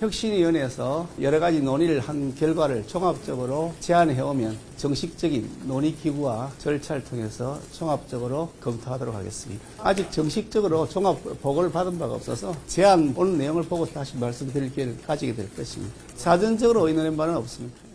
혁신위원회에서 여러 가지 논의를 한 결과를 종합적으로 제안해 오면 정식적인 논의기구와 절차를 통해서 종합적으로 검토하도록 하겠습니다. 아직 정식적으로 종합 보고를 받은 바가 없어서 제안 오는 내용을 보고 다시 말씀드릴 기회를 가지게 될 것입니다. 사전적으로 의논한 바는 없습니다.